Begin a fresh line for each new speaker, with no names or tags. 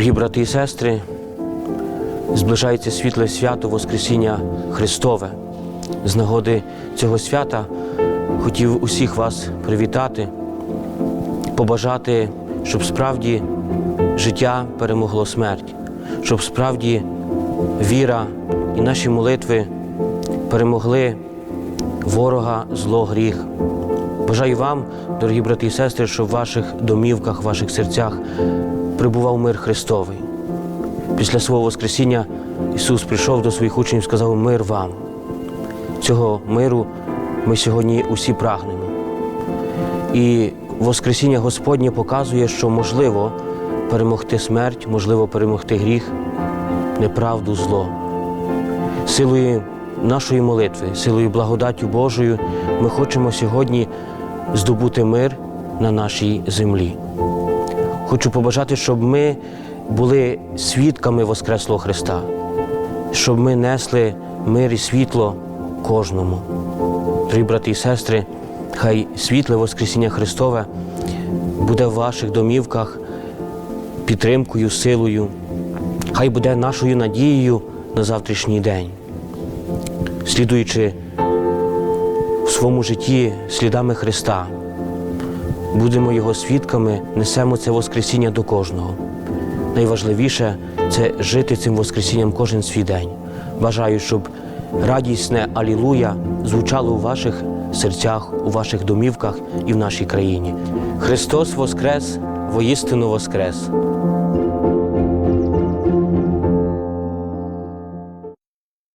Дорогі брати і сестри, зближається світле свято Воскресіння Христове. З нагоди цього свята хотів усіх вас привітати, побажати, щоб справді життя перемогло смерть, щоб справді віра і наші молитви перемогли ворога, зло, гріх. Бажаю вам, дорогі брати і сестри, щоб в ваших домівках, в ваших серцях прибував мир Христовий. Після свого Воскресіння Ісус прийшов до своїх учнів і сказав мир вам. Цього миру ми сьогодні усі прагнемо. І Воскресіння Господнє показує, що можливо перемогти смерть, можливо перемогти гріх, неправду, зло. Силою нашої молитви, силою благодаттю Божою ми хочемо сьогодні здобути мир на нашій землі. Хочу побажати, щоб ми були свідками Воскреслого Христа, щоб ми несли мир і світло кожному. Дорогі брати і сестри, хай світле Воскресіння Христове буде в ваших домівках підтримкою, силою, хай буде нашою надією на завтрашній день, слідуючи своєму житті слідами Христа. Будемо Його свідками, несемо це Воскресіння до кожного. Найважливіше це жити цим Воскресінням кожен свій день. Бажаю, щоб радісне Алілуя звучало у ваших серцях, у ваших домівках і в нашій країні. Христос Воскрес, воістину Воскрес!